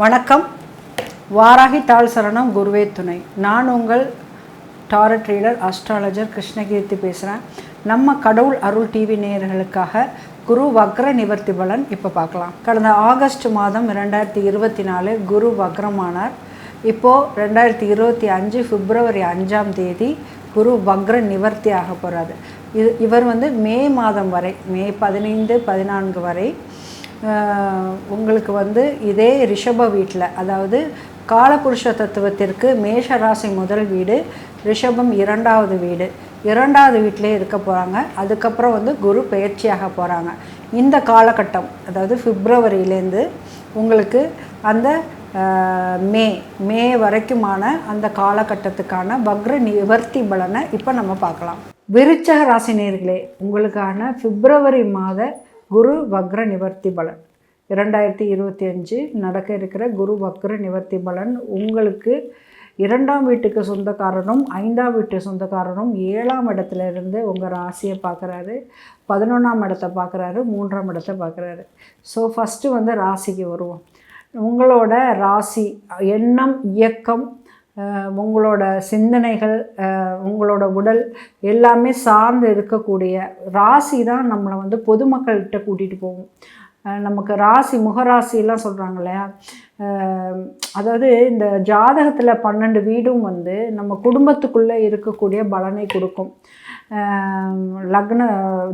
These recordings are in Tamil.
வணக்கம். வாராகி தாள் சரணம் குருவே துணை. நான் உங்கள் டாரட் ரீடர் அஸ்ட்ராலஜர் கிருஷ்ணகீர்த்தி பேசுகிறேன் நம்ம கடவுள் அருள் டிவி நேயர்களுக்காக குரு வக்ர நிவர்த்தி பலன் இப்போ பார்க்கலாம். கடந்த ஆகஸ்ட் மாதம் ரெண்டாயிரத்தி இருபத்தி நாலு குரு வக்ரமானார். இப்போது ரெண்டாயிரத்தி இருபத்தி அஞ்சு பிப்ரவரி அஞ்சாம் தேதி குரு வக்ர நிவர்த்தி ஆக போகிறாரு இது இவர் வந்து மே மாதம் வரை மே பதினைந்து பதினான்கு வரை உங்களுக்கு வந்து இதே ரிஷப வீட்டில் அதாவது காலபுருஷ தத்துவத்திற்கு மேஷ ராசி முதல் வீடு ரிஷபம் இரண்டாவது வீடு. இரண்டாவது வீட்டிலே இருக்க போகிறாங்க அதுக்கப்புறம் வந்து குரு பயிற்சியாக போகிறாங்க இந்த காலகட்டம் அதாவது பிப்ரவரியிலேருந்து உங்களுக்கு அந்த மே மே வரைக்குமான அந்த காலகட்டத்துக்கான வக்ர நிவர்த்தி பலனை இப்போ நம்ம பார்க்கலாம். விருச்சக ராசி நேர்களே உங்களுக்கான பிப்ரவரி மாத குரு வக்ர நிவர்த்தி பலன். இரண்டாயிரத்தி இருபத்தி அஞ்சு நடக்க இருக்கிற குரு வக்ர நிவர்த்தி பலன் உங்களுக்கு இரண்டாம் வீட்டுக்கு சொந்தக்காரனும் ஐந்தாம் வீட்டு சொந்தக்காரனும் ஏழாம் இடத்துல இருந்து உங்கள் ராசியை பார்க்குறாரு. பதினொன்றாம் இடத்தை பார்க்குறாரு மூன்றாம் இடத்தை பார்க்குறாரு. ஸோ ஃபஸ்ட்டு வந்து ராசிக்கு வருவோம். உங்களோட ராசி எண்ணம் இயக்கம் உங்களோட சிந்தனைகள் உங்களோட உடல் எல்லாமே சார்ந்து இருக்கக்கூடிய ராசி தான் நம்மளை வந்து பொதுமக்கள்கிட்ட கூட்டிகிட்டு போகும். நமக்கு ராசி முகராசிலாம் சொல்கிறாங்க இல்லையா? அதாவது இந்த ஜாதகத்தில் பன்னெண்டு வீடும் வந்து நம்ம குடும்பத்துக்குள்ளே இருக்கக்கூடிய பலனை கொடுக்கும். லக்ன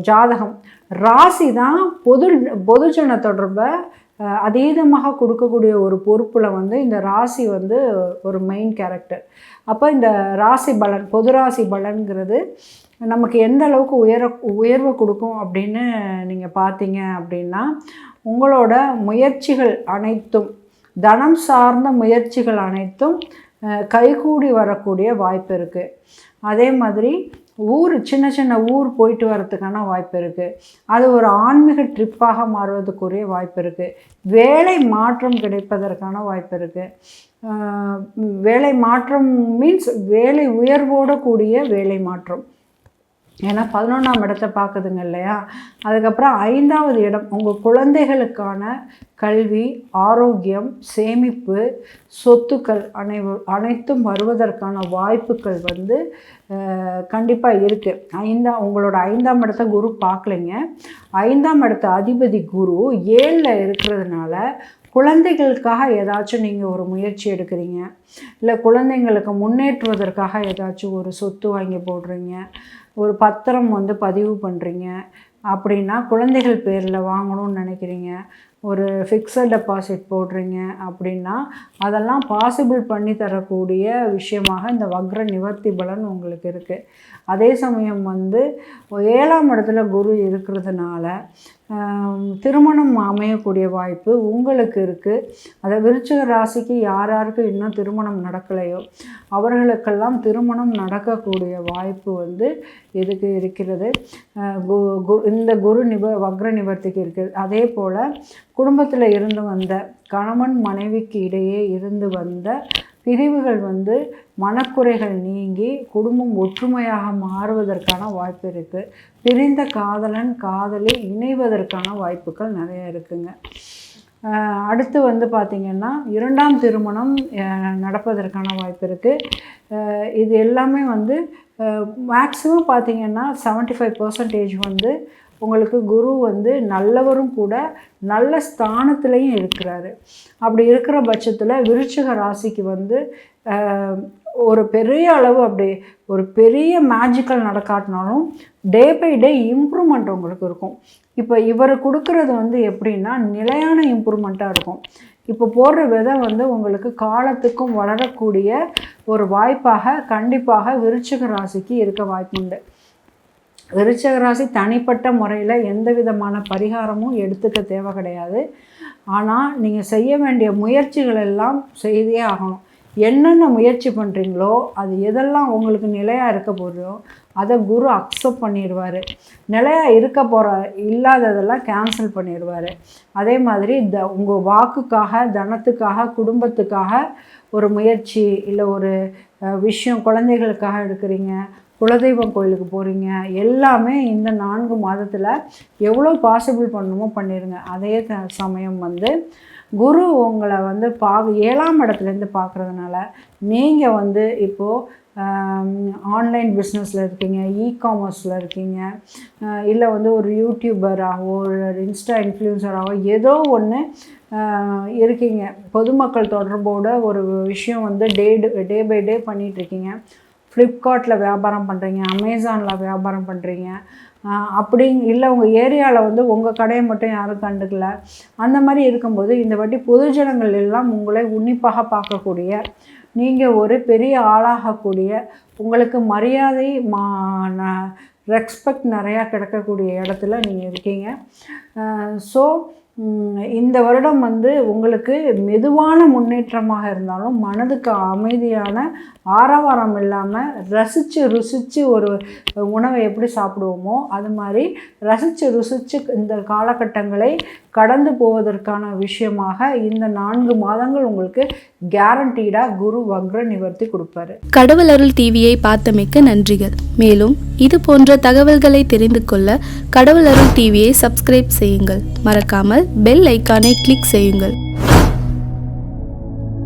ஜாதகம். ராசி தான் பொது பொதுஜன தொடர்பை அதீதமாக கொடுக்கக்கூடிய ஒரு பொறுப்பில் வந்து இந்த ராசி வந்து ஒரு மெயின் கேரக்டர் அப்போ இந்த ராசி பலன் பொது ராசி பலன்கிறது நமக்கு எந்த அளவுக்கு உயர உயர்வை கொடுக்கும் அப்படின்னு நீங்கள் பார்த்தீங்க அப்படின்னா உங்களோட முயற்சிகள் அனைத்தும் தனம் சார்ந்த முயற்சிகள் அனைத்தும் கைகூடி வரக்கூடிய வாய்ப்பு இருக்குது அதே மாதிரி ஊர் சின்ன சின்ன ஊர் போயிட்டு வர்றதுக்கான வாய்ப்பு இருக்குது அது ஒரு ஆன்மீக ட்ரிப்பாக மாறுவதற்குரிய வாய்ப்பு இருக்குது வேலை மாற்றம் கிடைப்பதற்கான வாய்ப்பு இருக்குது வேலை மாற்றம் மீன்ஸ் வேலை உயர்வோடு கூடிய வேலை மாற்றம். ஏன்னா பதினொன்றாம் இடத்தை பார்க்குதுங்க இல்லையா? அதுக்கப்புறம் ஐந்தாவது இடம் உங்கள் குழந்தைகளுக்கான கல்வி ஆரோக்கியம் சேமிப்பு சொத்துக்கள் அனை அனைத்தும் வருவதற்கான வாய்ப்புகள் வந்து கண்டிப்பாக இருக்குது ஐந்தா உங்களோட ஐந்தாம் இடத்த குரு பார்க்கலைங்க. ஐந்தாம் இடத்த அதிபதி குரு ஏழில் இருக்கிறதுனால குழந்தைகளுக்காக ஏதாச்சும் நீங்கள் ஒரு முயற்சி எடுக்கிறீங்க இல்லை குழந்தைங்களுக்கு முன்னேற்றுவதற்காக ஏதாச்சும் ஒரு சொத்து வாங்கி போடுறீங்க ஒரு பத்திரம் வந்து பதிவு பண்ணுறீங்க அப்படின்னா குழந்தைகள் பேரில் வாங்கணும்னு நினைக்கிறீங்க ஒரு ஃபிக்ஸட் டெபாசிட் போடுறீங்க அப்படின்னா அதெல்லாம் பாசிபிள் பண்ணி தரக்கூடிய விஷயமாக இந்த வக்ர நிவர்த்தி பலன் உங்களுக்கு இருக்குது அதே சமயம் வந்து ஏழாம் இடத்துல குரு இருக்கிறதுனால திருமணம் அமையக்கூடிய வாய்ப்பு உங்களுக்கு இருக்குது அதை விருச்சிக ராசிக்கு யார் யாருக்கு இன்னும் திருமணம் நடக்கலையோ அவர்களுக்கெல்லாம் திருமணம் நடக்கக்கூடிய வாய்ப்பு வந்து இதுக்கு இருக்கிறது? கு- கு- இந்த குரு நிவ வக்ர நிவர்த்திக்கு இருக்குது அதே போல் குடும்பத்தில் இருந்து வந்த கணவன் மனைவிக்கு இடையே இருந்து வந்த பிரிவுகள் வந்து மனக்குறைகள் நீங்கி குடும்பம் ஒற்றுமையாக மாறுவதற்கான வாய்ப்பு இருக்குது பிரிந்த காதலன் காதலி இணைவதற்கான வாய்ப்புகள் நிறைய இருக்குங்க. அடுத்து வந்து பார்த்திங்கன்னா இரண்டாம் திருமணம் நடப்பதற்கான வாய்ப்பு இருக்குது இது எல்லாமே வந்து மேக்ஸிமம் பார்த்திங்கன்னா 75% ஃபைவ் பர்சன்டேஜ் வந்து உங்களுக்கு குரு வந்து நல்லவரும் கூட நல்ல ஸ்தானத்துலேயும் இருக்கிறாரு. அப்படி இருக்கிற பட்சத்தில் விருச்சிக ராசிக்கு வந்து ஒரு பெரிய அளவு அப்படி ஒரு பெரிய மேஜிக்கல் நடக்காட்டினாலும் டே பை டே இம்ப்ரூவ்மெண்ட் உங்களுக்கு இருக்கும். இப்போ இவர் கொடுக்கறது வந்து எப்படின்னா நிலையான இம்ப்ரூவ்மெண்ட்டாக இருக்கும். இப்போ போடுற விதை வந்து உங்களுக்கு காலத்துக்கும் வளரக்கூடிய ஒரு வாய்ப்பாக கண்டிப்பாக விருச்சிக ராசிக்கு இருக்க வாய்ப்புண்டு. விருச்சகராசி தனிப்பட்ட முறையில் எந்த விதமான பரிகாரமும் எடுத்துக்க தேவை கிடையாது. ஆனால் நீங்கள் செய்ய வேண்டிய முயற்சிகள் எல்லாம் செய்தே ஆகணும். என்னென்ன முயற்சி பண்ணுறீங்களோ அது எதெல்லாம் உங்களுக்கு நிலையாக இருக்க போதோ அதை குரு அக்செப்ட் பண்ணிடுவார். நிலையாக இருக்க போகிற இல்லாததெல்லாம் கேன்சல் பண்ணிடுவார். அதே மாதிரி த உங்கள் வாக்குக்காக தனத்துக்காக குடும்பத்துக்காக ஒரு முயற்சி இல்லை ஒரு விஷயம் குழந்தைகளுக்காக எடுக்கிறீங்க குலதெய்வம் கோயிலுக்கு போகிறீங்க எல்லாமே இந்த நான்கு மாதத்தில் எவ்வளோ பாசிபிள் பண்ணணுமோ பண்ணிடுங்க அதே த- சமயம் வந்து குரு உங்களை வந்து பா ஏழாம் இடத்துலேருந்து பார்க்குறதுனால நீங்கள் வந்து இப்போது ஆன்லைன் பிஸ்னஸில் இருக்கீங்க இ காமர்ஸில் இருக்கீங்க இல்லை வந்து ஒரு யூடியூபராகவோ ஒரு இன்ஸ்டா இன்ஃப்ளூயன்சராகவோ ஏதோ ஒன்று இருக்கீங்க. பொதுமக்கள் தொடர்போட ஒரு விஷயம் வந்து டே டே பை டே பண்ணிகிட்ருக்கீங்க ஃப்ளிப்கார்ட்டில் வியாபாரம் பண்ணுறீங்க அமேசானில் வியாபாரம் பண்ணுறீங்க அப்படி இல்லை உங்கள் ஏரியாவில் வந்து உங்கள் கடையை மட்டும் யாரும் கண்டுக்கல. அந்த மாதிரி இருக்கும்போது இந்த வாட்டி பொதுஜனங்கள் எல்லாம் உங்களை உன்னிப்பாக பார்க்கக்கூடிய நீங்கள் ஒரு பெரிய ஆளாகக்கூடிய உங்களுக்கு மரியாதை மா ரெஸ்பெக்ட் நிறையா கிடைக்கக்கூடிய இடத்துல நீங்கள் இருக்கீங்க. ஸோ இந்த வருடம் வந்து உங்களுக்கு மெதுவான முன்னேற்றமாக இருந்தாலும் மனதுக்கு அமைதியான ஆரவாரம் இல்லாமல் ரசித்து ருசித்து ஒரு உணவை எப்படி சாப்பிடுவோமோ அது மாதிரி ரசித்து ருசித்து இந்த காலகட்டங்களை கடந்து போவதற்கான விஷயமாக இந்த நான்கு மாதங்கள் உங்களுக்கு கேரண்டீடாக குரு வக்ர நிவர்த்தி கொடுப்பாரு. கடவுள் அருள் டிவியை பார்த்தமைக்க நன்றிகள். மேலும் இது போன்ற தகவல்களை தெரிந்து கொள்ள கடவுள் அருள் டிவியை சப்ஸ்கிரைப் செய்யுங்கள். மறக்காமல் பெல் ஐக்கானை கிளிக் செய்யுங்கள்.